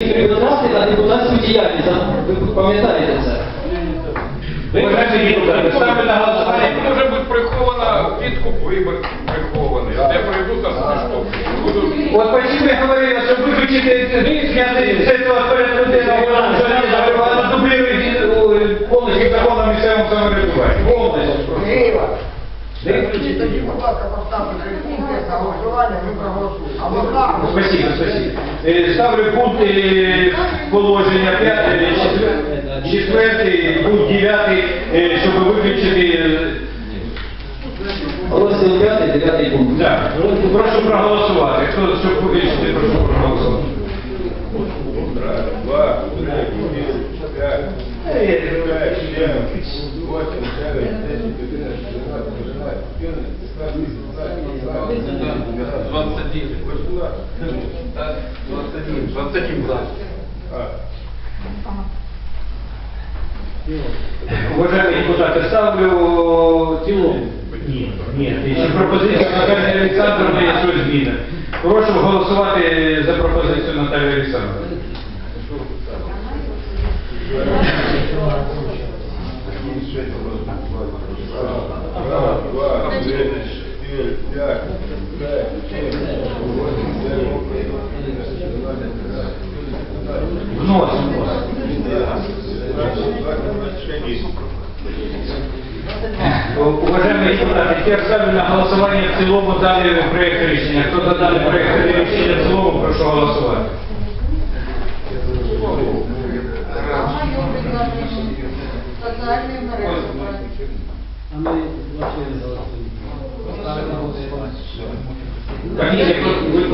Приготувати на депутатську діяльність. Ви пам'ятаєте це? Депутати, ставлю на голосування. Може бути прихована підкуп виборців прихований. Я прийду там скажу, От почему я говорив, що виключити зняти з цього перед людиною, вона дублює повністю закон о місцевому самоврядуванні. Повністю. Тоді, будь ласка, поставте пункти на голосування, ми проголосуємо. Або так, або Спасибо, спасибо. Е, Ставлю пункт е, положення 5, 4, пункт 9, щоб виключити. е, Розділ 5, 9 пункт. Так, прошу проголосувати. Хто щоб виключити, прошу проголосувати. Раз, два, три, четыре, пять, семь, восемь, девять, десять, одиннадцать, двенадцать, тринадцать, четырнадцать, пятнадцать, шестнадцать, семнадцать, 21. восемнадцать. Так, 21. 21 за. А, Уважаемые депутаты, ставлю цілому. Ні, ні, ще пропозицію Наталії Олександровни є щось зміни. Прошу голосувати за пропозицію Наталії Олександровни. Раз, два, три, четыре, пять, шесть, семь, восемь, девять, Вносимо. Уважаемые депутаты, теперь ставлю на голосування в цілому даний проєкт рішення. Хто за даний проєкт рішення в цілому, прошу голосувати. Комісія, будь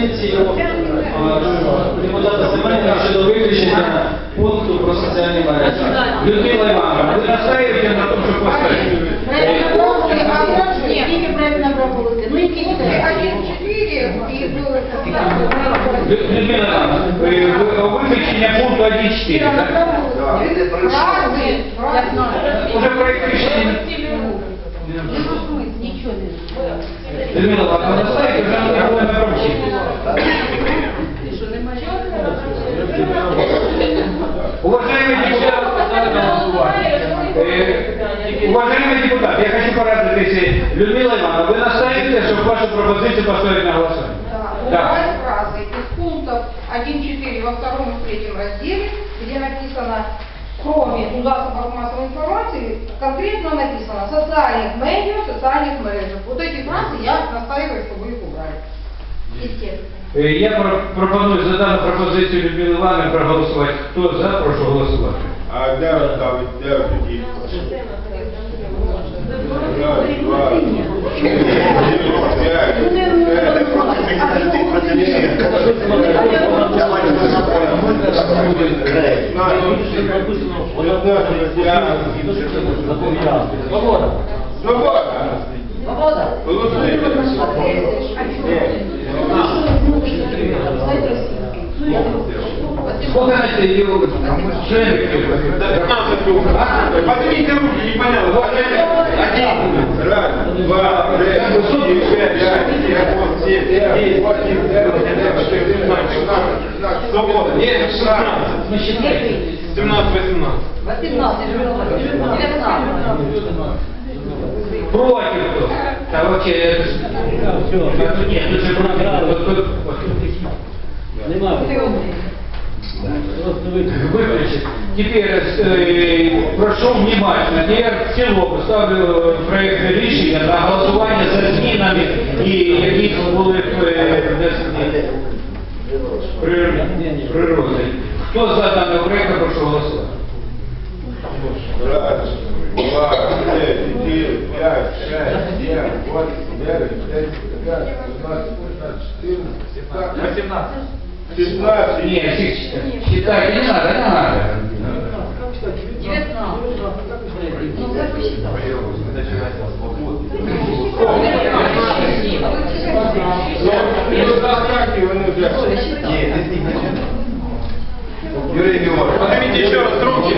пропозицію депутата Семенова щодо виключення пункту про соціальні мережі. Людмила Івановна, ви настаєте на тому, що поставити? Проект виключення пункту 1.4, так? Уже проєкт рішення. Нічого не Людмила Івановна, настаєте, вже Людмила Ивановна, вы настаиваете, чтобы вашу пропозицию поставить на голосование? Да. Да. Убрать фразы из пунктов 1.4 во втором и третьем разделе, где написано, кроме у засобов массовой информации, конкретно написано социальных медиа, социальных мережах. Вот эти фразы я настаиваю, чтобы вы их убрали. Из текста. Е, Я про- пропоную за дану пропозицію Людмили Івановни проголосувати. Хто за, прошу голосувати. А де ставить, де тоді? П'ять, Свобода. Свобода! Голосуйте. Сколько на это ее Поднимите руки, не понял. Вот один. Раз, два, три, четыре, пять, шесть, восемь, девять, восемь, девять, девять, девять, шестнадцать, Свобода. Нет, шестнадцать. 17-18. 18, Против кто? Да вообще это... ж- А тут Нет, тут же против. Вот тут- вот. Теперь прошу внимательно. Я в цілому ставлю проект рішення на голосування за змінами і які були внесені при розгляді. Хто за даний проекту прошу голосувати. Раз, два, три, чотири, п'ять, шесть, сім, восемь, дев'ять, десять, п'ять, п'ятнадцять, п'ятнадцять, чотирнадцять, сімнадцять. 15. Нет, считать не надо, не надо. 19. Ну, как вы Юрий Георгиевич, поднимите еще раз руки.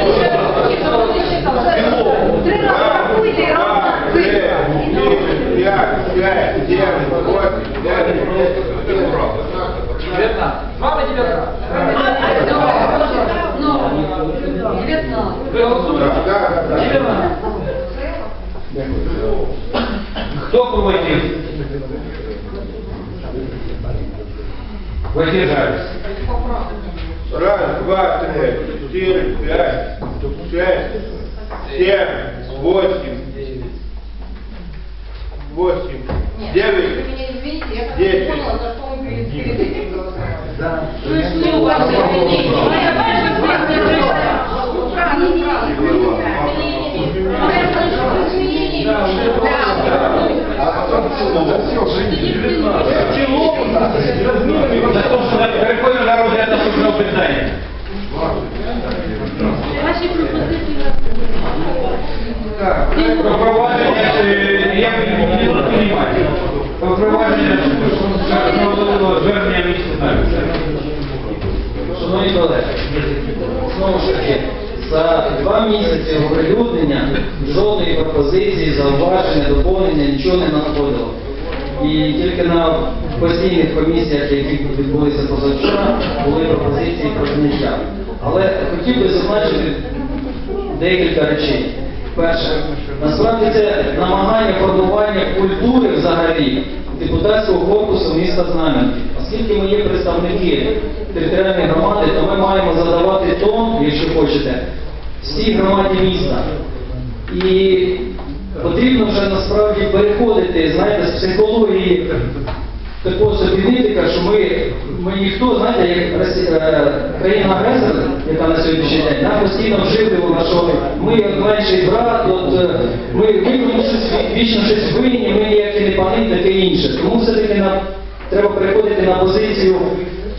Три раза рахуйте и ровно цифры. Пять, пять, девять, восемь, девять, десять. Девятнадцать. Мама 19. 19. Вы голосуете? Да, да, 19. Кто против? Воздержались. Раз, два, три, четыре, пять, шесть, семь, восемь, восемь, девять, десять. Переходимо на розгляд наступного питання. Ваші пропозиції Про провадження, я не приймаю. Про провадження Колеги, знову ж таки, за два місяці оприлюднення жодної пропозиції, зауваження, доповнення нічого не надходило. І тільки на постійних комісіях, які відбулися позавчора, були пропозиції про зняття. Але хотів би зазначити декілька речей. Перше, насправді це намагання формування культури взагалі депутатського корпусу міста Знам'янки. Оскільки ми є представники територіальної громади, то ми маємо задавати тон, якщо хочете, всій громаді міста. І потрібно вже насправді переходити, знаєте, з психології такого собівника, що ми, ми ніхто, знаєте, як е, країна-агресор, яка на сьогоднішній день, нам постійно вживлювала, що ми як менший брат, от, е, ми, ми щось вічно щось винні, ми ніякі не пани, таке інше. Тому все-таки нам треба переходити на позицію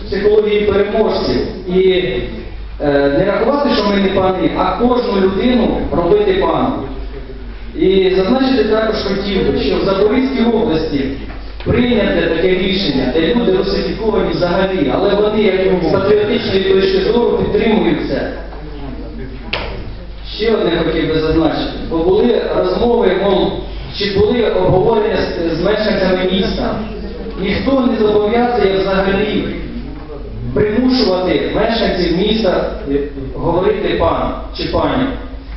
психології переможців. І е, не рахувати, що ми не пани, а кожну людину робити паном. І зазначити також хотів би, що в Запорізькій області прийняте таке рішення, де люди русифіковані взагалі, але вони як з патріотичної точки зору підтримують це. Ще одне хотів би зазначити, бо були розмови, мов, чи були обговорення з мешканцями міста. Ніхто не зобов'язує взагалі примушувати мешканців міста говорити пан чи пані.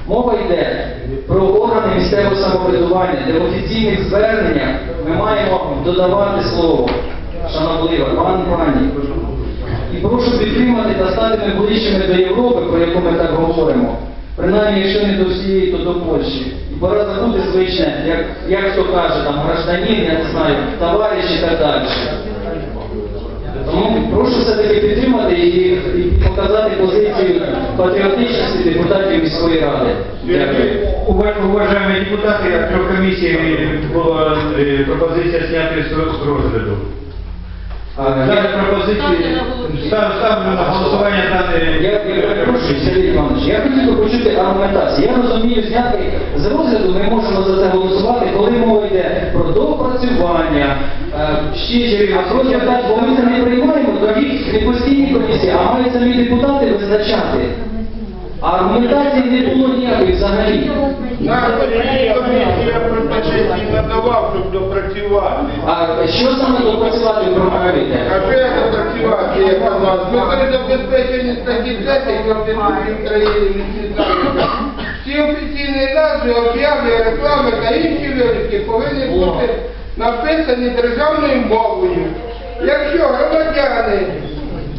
Мова йде про органи місцевого самоврядування, де в офіційних зверненнях ми маємо додавати слово шановлива, пан пані. І прошу підтримати та стати ми ближчими до Європи, про яку ми так говоримо. Принаймні, якщо не до всієї, то до Польщі І пора забути звичне, як, як хто каже, там гражданин, я не знаю, товариш і так далі. Тому прошу все-таки підтримати і, і показати позицію патріотичності депутатів міської ради. Дякую. Ува- Уважаемые депутаты, от трех комиссий была э, пропозиция снятия с с Далі пропозиції став- ставлю на голосування дане. Я, я перепрошую, Сергій Іванович, я хотів би почути аргументацію. Я розумію, зняти з розгляду ми можемо за це голосувати, коли мова йде про доопрацювання, е, ще через розгляд, так, бо ми це не приймаємо, тоді не постійні комісії, а мають самі депутати визначати. А аргументації не було ніякої взагалі. Нам комісія пропозиції надавав, щоб допрацювати. А що саме допрацювати ви? А що як допрацювати, як у нас? Ми забезпечені статті 10 Конституції України. Всі офіційні назви, об'яви, реклами та інші вирізки повинні бути написані державною мовою. Якщо громадяни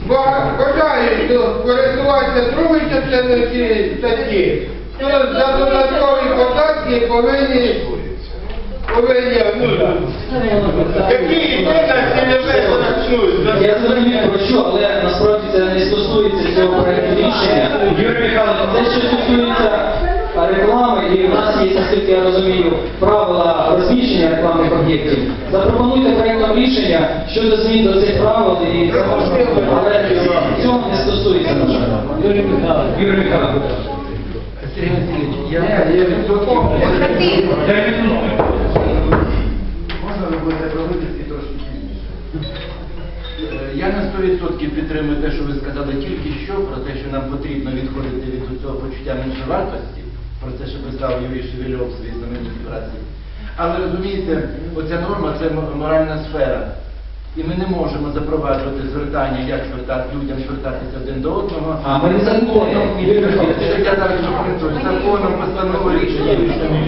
бажають користуватися другою частиною цієї статті, то за додаткові податки повинні повинні, ну, які. Я зрозумів про що, але насправді це не стосується цього проекту рішення. Юрій Михайлович, Те, що стосується реклами, і в нас є, наскільки я розумію, правила розміщення рекламних об'єктів. Запропонуйте проектом рішення щодо змін до цих правил, і це можна, але цього не стосується, на жаль. Юрій Михайлович, Юрій Михайлович. Дай минуту. Будете проводити трошки пізніше? Е, Я на 100% підтримую те, що ви сказали тільки що, про те, що нам потрібно відходити від цього почуття меншовартості, про те, що писав Юрій Шевельов в своїй знаменитій праці. Але розумієте, оця норма це моральна сфера. І ми не можемо запроваджувати звертання, як звертати людям звертатися один до одного. А ми не законом, я зараз законом, постановою рішення.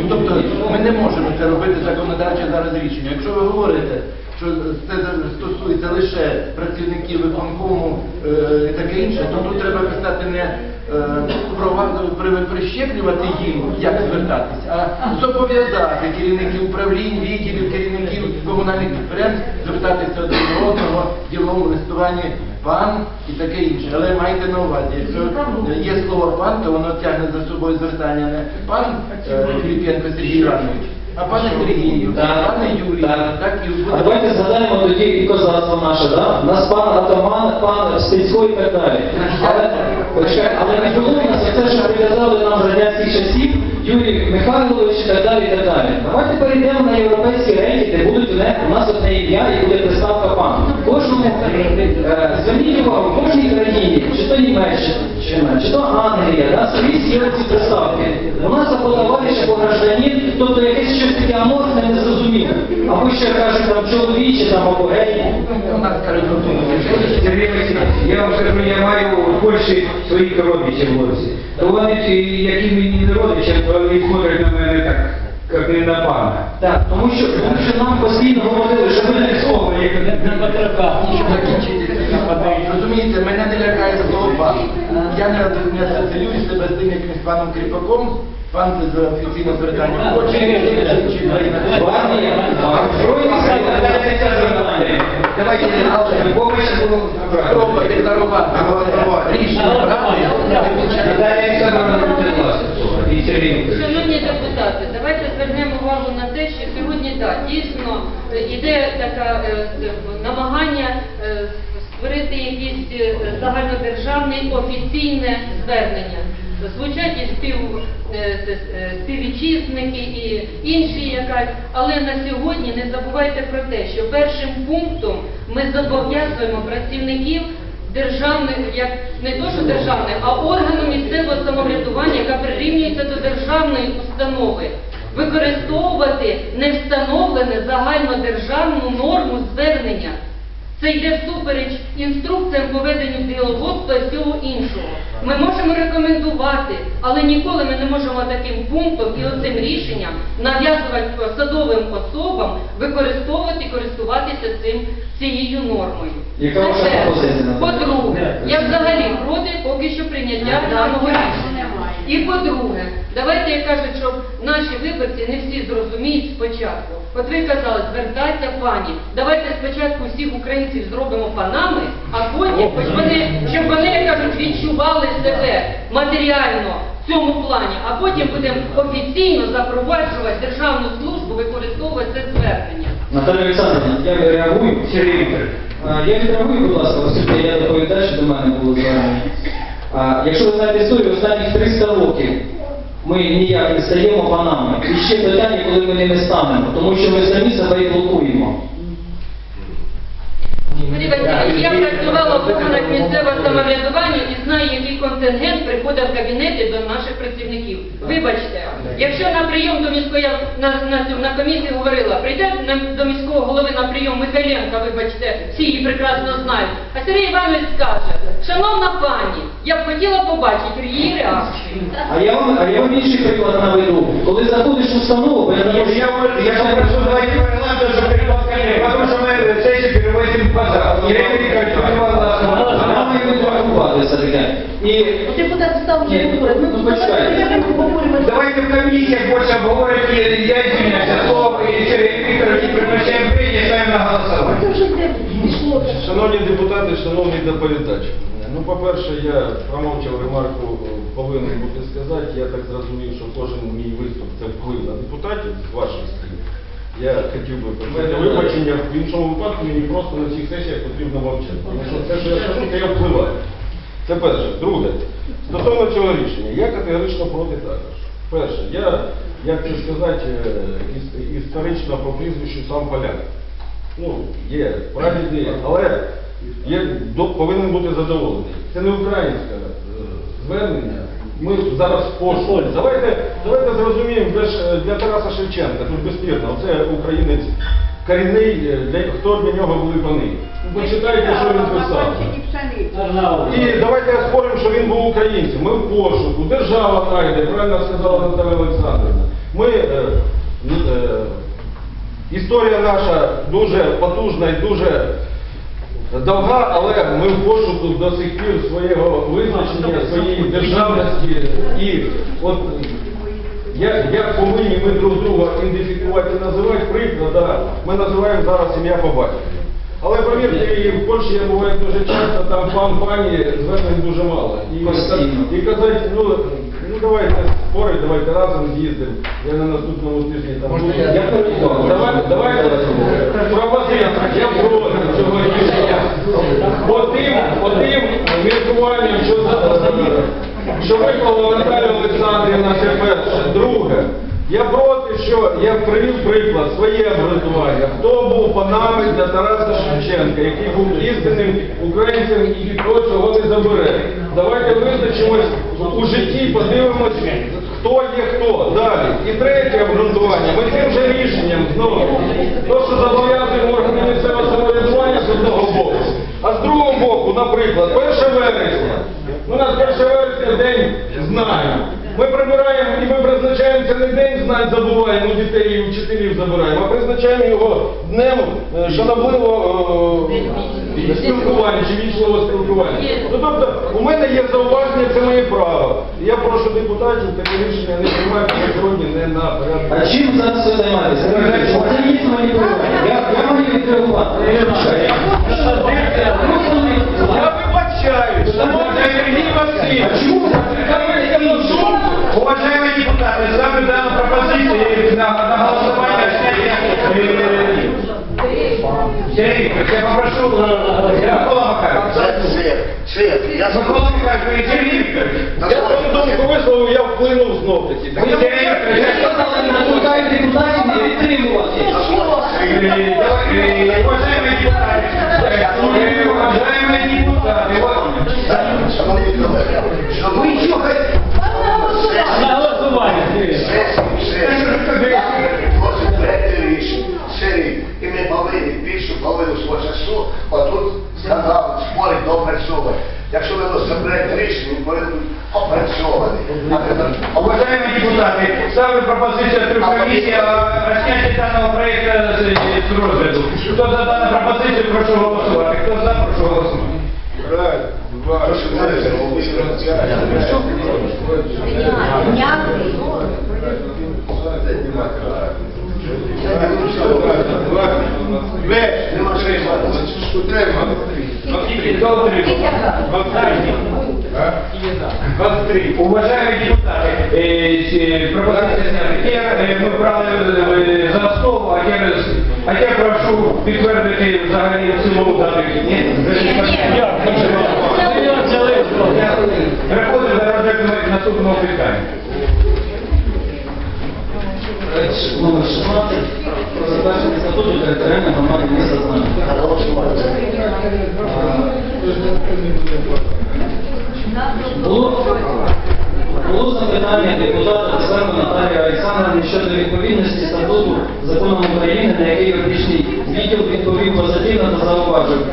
Тобто ми не можемо це робити законодавче зараз рішення. Якщо ви говорите, що це стосується лише працівників виконкому е, і таке інше, то тут треба писати не прищеплювати їм, як звертатись, а зобов'язати керівників управлінь, відділів, керівників комунальних підприємств звертатися до одного в діловому листуванні пан і таке інше. Але майте на увазі, якщо є слово пан, то воно тягне за собою звертання не пан е, Філіпенко Сергій Іванович, а пане Сергію, Так, пане Юрію, так. так і А давайте згадаємо тоді і козацтво наше, да? У нас пан атаман, пан Стецько і так далі. Але, почекайте, але не було у нас це, що прив'язали нам з радянських часів, Юрій Михайлович і так далі, і так далі. Давайте перейдемо на європейські рейки, де будуть у нас- одне ім'я і буде приставка пан. Кожному, е, зверніть увагу, в кожній країні, чи то Німеччина, чи то Англія, да, скрізь є ці приставки. У нас або товариш, або гражданин, тобто якесь щось таке аморфне, незрозуміле. Або ще кажуть там чоловічі, там або гей. у нас кажуть, Сергій я вже приймаю я маю в Польщі своїх родичів в Лосі. То вони, які мені не родичі, вони смотрять на мене так, як не на пана. Так, тому що, тому що нам постійно говорили, що ми не слово, як на Розумієте, мене не лякає слово пан. Я не, асоціюю себе з тим якимось паном Кріпаком. Пан це за офіційне звертання. Хоче. Давайте, бо ми ще було Треба декларувати рішення. Шановні депутати, давайте звернемо увагу на те, що сьогодні так, дійсно е, йде таке намагання е, створити якесь е, загальнодержавне офіційне звернення. Звучать і спів, е, е, співвітчизники і інші якась, але на сьогодні не забувайте про те, що першим пунктом ми зобов'язуємо працівників державних, як не то, що державних, а органу місцевого самоврядування, яка прирівнюється до державної установи, використовувати невстановлену загальнодержавну норму звернення. Це йде всупереч інструкціям по веденню діловодства і всього іншого. Ми можемо рекомендувати, але ніколи ми не можемо таким пунктом і оцим рішенням нав'язувати посадовим особам використовувати і користуватися цим цією нормою. Це? По-друге, я взагалі проти поки що прийняття даного рішення. І по-друге, давайте як кажуть, що наші виборці не всі зрозуміють спочатку. От ви казали, звертайся пані. Давайте спочатку всіх українців зробимо панами, а потім, хоч вони, щоб вони, як кажуть, відчували себе матеріально в цьому плані, а потім будемо офіційно запроваджувати державну службу, використовувати це звернення. Наталя Олександровна, я реагую. Сергій Вікторович. Я відреагую, будь ласка, оскільки я доповідач, до мене було звернення. Якщо ви знаєте історію, останніх 300 років ми ніяк не стаємо панами. І ще питання, коли ми ними станемо, тому що ми самі себе і блокуємо. Я працювала в органах місцевого самоврядування і знаю, який контингент приходить в кабінети до наших працівників. Вибачте, якщо на прийом до міської я на, на, на комісії говорила, прийде на- до міського голови на прийом Михайленка, вибачте, всі її прекрасно знають. А Сергій Іванович скаже, шановна пані, я б хотіла побачити її реакцію. А я вам, а я вам інший приклад наведу. Коли заходиш в установу, бо я не можу- Я, я попрошу давайте парламенту, щоб переподкали, потому что мы сессию переводим в базар. И реплика Вона має відреагувати все-таки. І Депутат став вже Ні, говорить. ну, почекайте. Давайте в комиссиях больше обговорим, и я извиняюсь, слово и Сергей Викторович прекращаем прения, ставим на пішло. Шановні депутати, шановний доповідач, ну, по-перше, я промовчав ремарку, повинен бути сказати. Я так зрозумів, що кожен мій виступ це вплив на депутатів з ваших слів. Я хотів би просити вибачення, в іншому випадку мені просто на цих сесіях потрібно мовчати. Тому що це, що я скажу, це я впливаю. Це перше. Друге, стосовно цього рішення, я категорично проти також. Перше, я, як це сказати, е, іс- історично по прізвищу сам поляк. Ну, є прадіди, але є, до, повинен бути задоволений. Це не українське е, звернення. Ми зараз в Польщі. Давайте, давайте зрозуміємо, е, для Тараса Шевченка, тут безспірно, це українець корінний, для, хто для нього були пани. Ну, Почитайте, що він писав. І давайте споримо, що він був українцем. Ми в пошуку, держава знайде, правильно сказала Наталя Олександрівна. Ми, е, е, історія наша дуже потужна і дуже довга, але ми в пошуку до сих пір свого визначення, своєї державності. І от як, як повинні ми друг друга ідентифікувати і називати приклад, да, ми називаємо зараз ім'я по батькові. Але повірте, і в Польщі я буваю дуже часто, там пан пані звернень дуже мало. І, Постійно. і казати, ну, ну давайте спорить, давайте разом з'їздимо. Я на наступному тижні там буду. Я переконаний. Давайте, давайте пропозиція, я проти цього рішення. Отим, отим міркуванням, що, за- що виклала Наталя Олександрівна, це перше. Друге, я проти, що я привів приклад, своє обґрунтування. Хто був панами для Тараса Шевченка, який був істинним українцем і ніхто цього не забере. Давайте визначимось у житті, подивимось, хто є хто. Далі. І третє обґрунтування. Ми цим же рішенням знову, то, що зобов'язуємо органи місцевого самоврядування з одного боку, а з другого боку, наприклад, 1 вересня. Ну, у нас 1 вересня день знань. Ми прибираємо і ми призначаємо це не день знань, забуваємо дітей і вчителів забираємо, а призначаємо його днем е, шанобливого е, спілкування чи вічного спілкування. Ну тобто, у мене є зауваження, це моє право. Я прошу депутатів таке рішення не приймати сьогодні не на порядку. А чим зараз ви займаєтеся? Це є маніпулювання. Я, відреагувати. Я вибачаюсь, шановний Сергій Васильович. А чому ви закликаєте іншу? Уважаемые депутаты, ставлю данную пропозицию на, на голосование о снятии. э, Сергей, я попрошу э, Микола Макарович. Свет, Свет, я Микола Макарович, Сергей Викторович. Я свою думку висловив, я вплинув знов таки. Сергей Викторович, Я сказав, не закликаю депутатів не підтримувати. э, давай, э, уважаемые депутаты, э, уважаемые депутаты, вот, Шановні колеги, шановні На голосування. Депутаты, ставлю пропозицию от трех комиссий о снятии з з розгляду. Хто за дану пропозицію, прошу голосувати. Хто за, прошу голосувати. Раз, два, Нема чого Утримали. Хто утримав? 23. Уважаемые депутаты, ці- пропозиція знята. Тепер е, ми брали за основу, а тепер, а тепер прошу підтвердити взагалі в цілому дати. Ні? Переходимо до розгляду наступного питання. Номер 16 про затвердження статуту територіальної громади міста Знам'янка. Було, запитання депутата Церкви Наталії Олександрівни щодо відповідності статуту законом України, на який юридичний відділ відповів позитивно та зауважив.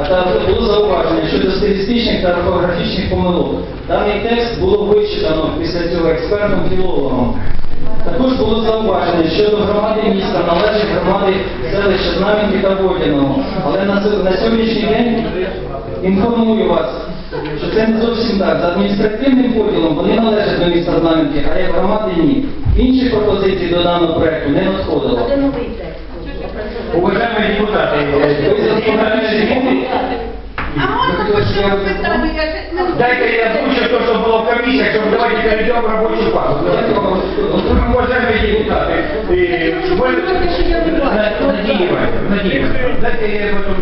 А також було зауваження щодо стилістичних та орфографічних помилок. Даний текст було вичитано після цього експертом філологом. Також було зауваження щодо громади міста, належить громади селища Знам'янки та Водяного. Але на, на сьогоднішній день інформую вас, що це не зовсім так. За адміністративним поділом вони належать до міста Знам'янки, а як громади ні. Інших пропозицій до даного проекту не надходило. Уважаемые депутаты, е, Ви заслухаєте А можно почему питання? Я ж не Дайте я озвучу то, что было в комиссиях, чтобы давайте перейдем в рабочую фазу. Уважаемые депутаты, э, мы... Надеева, Надеева, дайте я потом...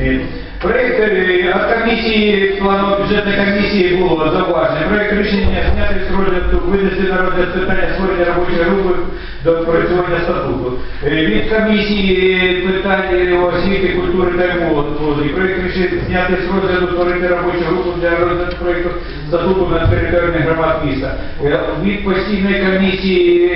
Э, Проект э, от комиссии, плану бюджетной комиссии було зауваження. Проект рішення зняти з розгляду, винести на розгляд питання створення робочої групи до опрацювання статуту. Е, Від комісії питань освіти, культури та молоді. Проект рішення зняти з розгляду, створити робочу групу для розгляду проекту статуту на території громад міста. Е, Від постійної комісії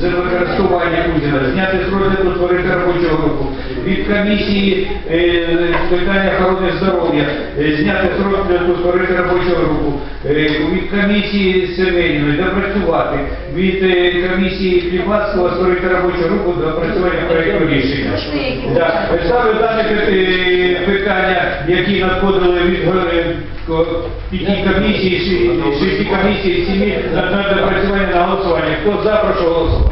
землекористування Кузіна, зняти з розгляду створити робочу групу. Від комісії е, з питання охорони здоров'я е, зняти з розгляду створити робочу групу. Е, від комісії Семенівної допрацювати. Від е, комісії Кліпацького створити робочу групу до опрацювання проєкту рішення. Да. Ставлю дане пи- питання, які надходили від е, п'яти комісій, ши- шести комісій, сімі на на допрацювання на голосування. Хто за, голосувати.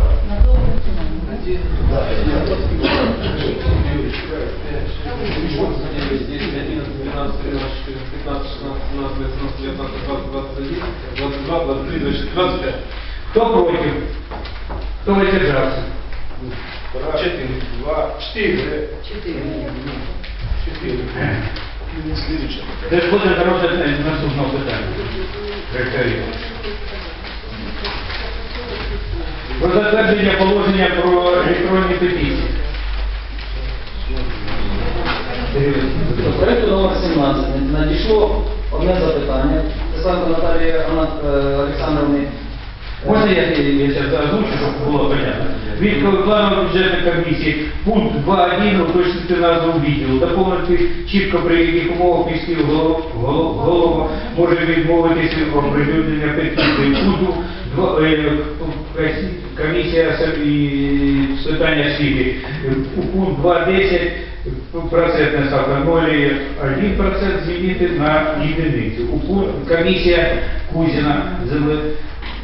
Хто проти? Хто воздержався? Четыре. Два. Четыре. Четыре. Це ж буде на розгляд е, наступного питання. Про затвердження положення про електронні петиції. До проекту номер 17 надійшло одне запитання. Тесленко Наталії е, Олександровни. Можна я зараз озвучу, щоб було понятно? Від планової бюджетної комісії пункт 2.1 уточнити назву відділу, доповнити чітко при яких умовах міський голов- голов- голова може відмовитися від оприлюднення петиції. Пункту комісія з- і з питання освіти. У пункт 2.10 процентна ставка 0,1% змінити на єдиницю. У пункт комісія Кузіна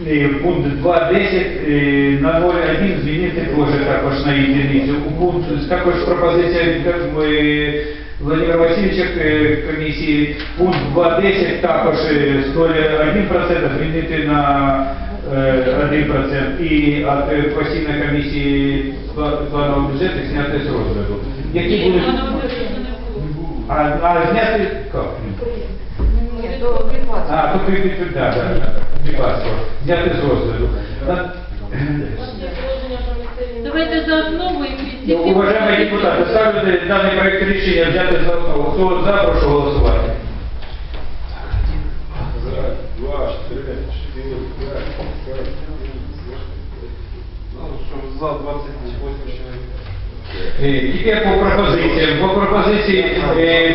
Е, Пункт 2.10 е, на 0.1 змінити теж також на єдиницю. У пункт також пропозиція е, Владимира Васильовича е, комісії. Пункт 2.10 також е, з 0.1% змінити на е, 1%. І от е, постійної комісії пла- планового бюджету зняти з розгляду. Які будуть... А, а зняти... Як? Нет, до прихвата. А, то при да, да, да, прекрасно. Зняти з розгляду. На- Давайте за основу і всі Ну, Уважаемые депутаты, ставлю данный проект решения взяти за основу. Хто за, прошу голосувати. Раз, два, три, четыре, пять, шесть, Ну, что за 28 человек. Е, по пропозиціям. По пропозиції е,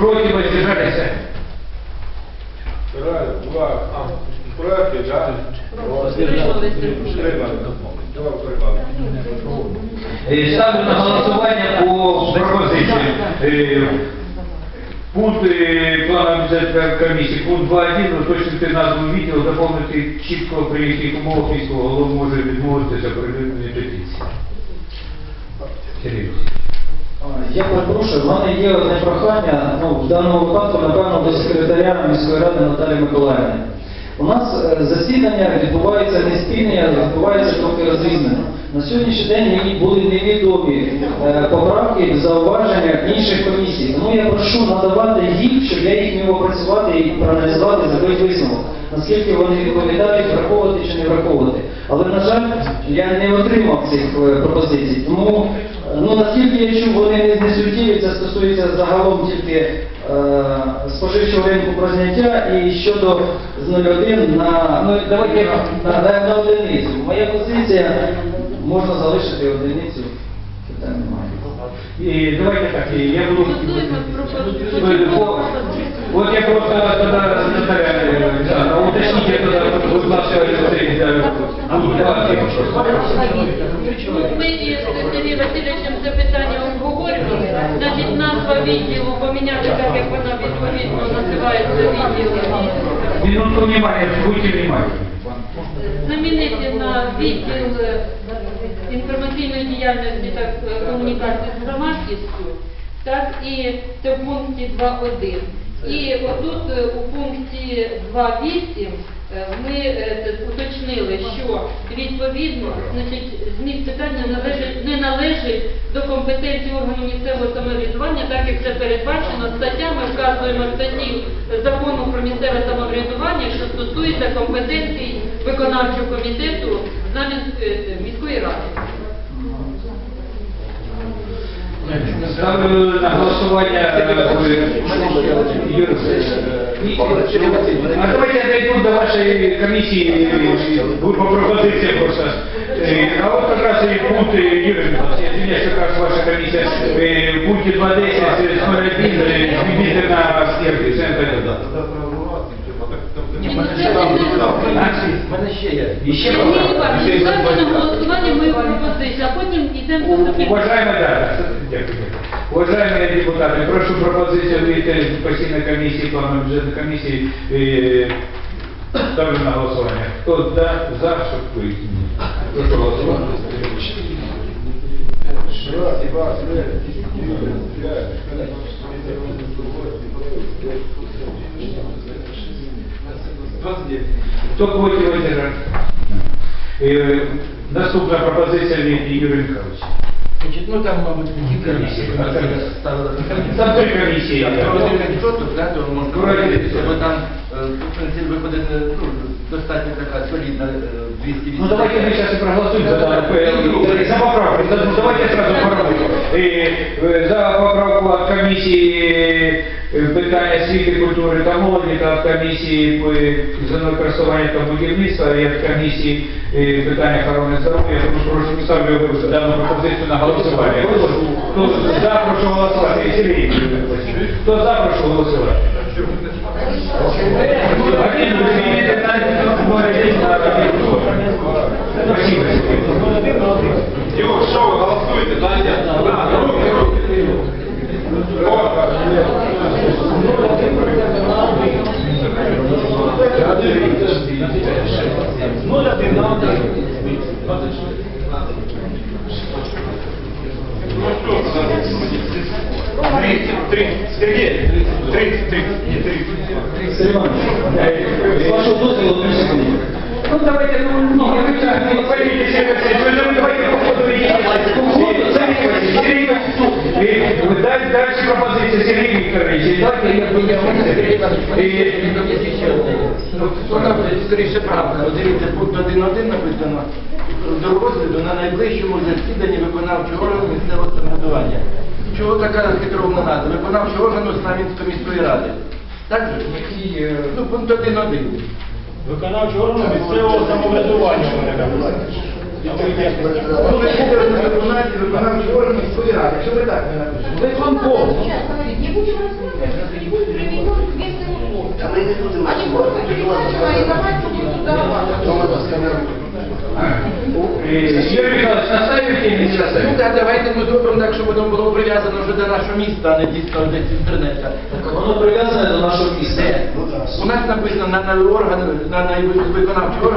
проти воздержалися. Раз, два, проти, да? Два. Е, Ставлю на голосування по пропозиціям. Е, Пункт е, плану бюджетної комісії, пункт 2.1, уточнити назву відділу, заповнити чітко при яких умовах міського голови може відмовитися при петиції. Сергій Я перепрошую, в мене є одне прохання, ну, в даному випадку, напевно, до секретаря міської ради Наталії Миколаївни. У нас е, засідання відбувається не спільне, а відбувається трохи розрізнено. На сьогоднішній день мені були невідомі е, поправки, зауваження інших комісій. Тому я прошу надавати їх, щоб я їх міг опрацювати і проаналізувати, зробити висновок. Наскільки вони відповідають, враховувати чи не враховувати. Але, на жаль, я не отримав цих е, пропозицій. Тому, ну, наскільки я чув, вони не, суттєві, це стосується загалом тільки споживчого ринку про зняття і щодо з 0,1 на, ну, давайте, на, на, на одиницю. Моя позиція можна залишити одиницю, питань немає. І давайте так, і я буду... Голосуємо про Вот я просто тогда, Александровна, уточните тогда, будь ласка, Алексей, да, будь ласка. Ми із Сергієм Васильовичем це питання обговорювали. Значить, назва відділу поміняти так, як вона відповідно називається відділ. Минутку внимания, будьте внимательны. Замінити на відділ е, інформаційної діяльності та е, комунікації з громадськістю, так і це в пункті 2.1. І отут е, у пункті 2.8 е, ми е, уточнили, що відповідно значить, зміст питання належить, не належить до компетенції органу місцевого самоврядування, так як це передбачено статтями, вказуємо статті закону про місцеве самоврядування, що стосується компетенцій виконавчого комітету замість міської ради. Ставлю на голосування е, Юрій. А давайте я дойду до вашей комиссии по пропозициям просто. Э, А вот как раз и пункт, э, Юрий Михайлович, я извиняюсь, как раз ваша комиссия э, в пункте 2.10 с 01 э, змінити на скерки, центр. Ні, в мене ще є. В мене ще є. І ще Сергій багато. Іванович, ставте на голосування мою пропозицію, а потім йдемо до Уважаемые, да, дякую. Уважаемые депутаты, прошу пропозицию від постійної комісії, планової бюджетної комісії, е, ставлю на голосування. Хто за, за, щоб ви. Прошу голосувати. Хто проти воздержався? Е, Наступна пропозиція від Юрія Михайловича. Значит, ну там, мабуть, дві комісії. Ставили. Там три комісії. Да, то можна быть. один там, е, в принципі, виходить е, ну, достатньо така солідна е, 280. Ну давайте мы сейчас и проголосуем за, э, за поправку. Да, ну, давайте сразу поработаем. Э, За поправку от комісії е, питання освіти, культури та молоді та от комісії по землекористування та будівництва і от комісії е, питань охорони здоров'я. Тому прошу ставлю дану пропозицію на голосування. Хто за, прошу голосувати. Сергій Васильович. Хто за, прошу голосувати. Юр, що ви голосуєте? Даня? На, руки, руки. О, Тридцать, тридцать. Сергей, тридцать, тридцать, не тридцать. Сергій Іванович, е, з вашого одну секунду. Ну давайте, ну, ну, Сергей давайте. Сергей Сергей дальше, дальше пропозиция Сергей Викторович, давайте я буду Вона скоріше правда. Дивіться, пункт 1.1 написано до розгляду на найближчому засіданні виконавчого органу місцевого самоврядування. Чого така хитровна назва? Виконавчого органу Снам'янської міської ради. Так же? Ну, пункт 1.1. Виконавчий орган місцевого самоврядування вони кажуть. Ну, ви не виконавці виконавчого органу міської ради. Якщо ви так не напишете. Виконком. Сейчас, смотрите, не будем рассматривать, не будет приведен к местным условиям. А мы не будем Они просто передачу арендовать будут туда. Михайлович, не Ну так, давайте ми зробимо так, щоб воно було прив'язано вже до нашого міста, а не дійсно десь з інтернету. Воно прив'язане до нашого міста. У нас написано на, орган, на, на виконавчий орган.